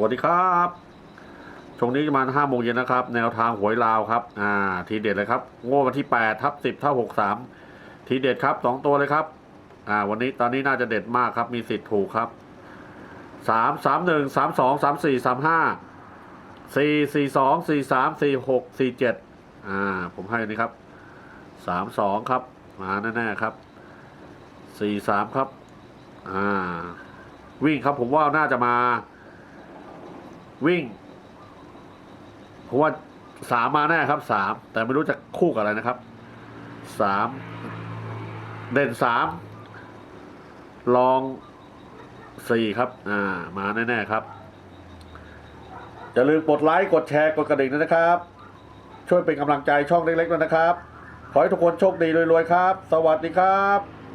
วัสดีครับช่วงนี้ประมาณห้าโมงเย็นนะครับ แนวทางหวยลาวครับ อ่า ทีเด็ดเลยครับงวดวันที่แปดทับสิบเทับหกสามทีเด็ดครับสองตัวเลยครับ อ่า วันนี้ตอนนี้น่าจะเด็ดมากครับ มีสิทธิ์ถูกครับสามสามหนึ่งสามสองสามสี่สามห้าสี่สี่สองสี่สามสี่หกสี่เจ็ดอ่า ผมให้นี่ครับสามสองครับ มาแน่ๆครับสี่สามครับ อ่า วิ่งครับผมว่าน่าจะมา วิ่งเพราะว่าสามมาแน่ครับสามแต่ไม่รู้จะคู่กับอะไรนะครับสามเด่นสามลองสี่ครับ อ่า มาแน่ๆครับ อย่าลืมกดไลค์กดแชร์กดกระดิ่งด้วยนะครับ ช่วยเป็นกำลังใจช่องเล็กๆด้วยนะครับ ขอให้ทุกคนโชคดีรวยๆครับ สวัสดีครับ